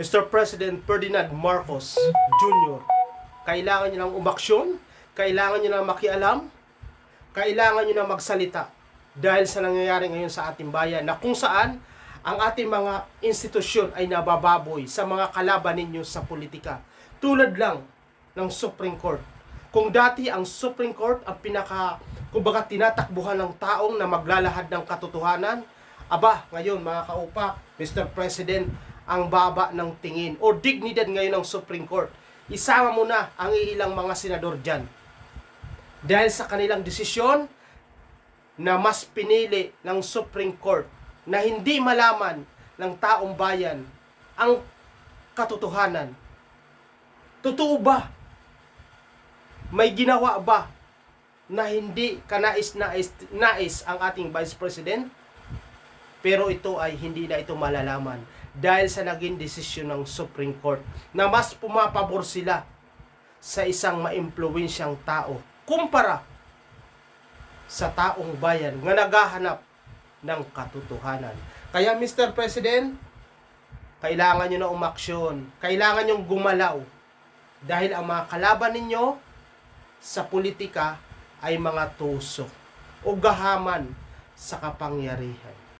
Mr. President Ferdinand Marcos Jr. Kailangan niyo ng umaksyon, kailangan niyo ng makialam, kailangan niyo ng magsalita dahil sa nangyayari ngayon sa ating bayan na kung saan ang ating mga institusyon ay nabababoy sa mga kalaban ninyo sa politika. Tulad lang ng Supreme Court. Kung dati ang Supreme Court ang pinaka, kumbaga tinatakbuhan ng taong na maglalahad ng katotohanan, aba, ngayon mga kaupak, Mr. President, ang baba ng tingin o dignidad ngayon ng Supreme Court. Isama mo na ang ilang mga senador dyan. Dahil sa kanilang desisyon na mas pinili ng Supreme Court na hindi malaman ng taong bayan ang katotohanan. Totoo ba? May ginawa ba na hindi kanais-nais nais ang ating Vice President? Pero ito ay hindi na ito malalaman dahil sa naging desisyon ng Supreme Court na mas pumapabor sila sa isang maimpluwensyang tao kumpara sa taong bayan nga naghahanap ng katotohanan. Kaya Mr. President, kailangan nyo na umaksyon. Kailangan nyo gumalaw. Dahil ang mga kalaban ninyo sa politika ay mga tusok o gahaman sa kapangyarihan.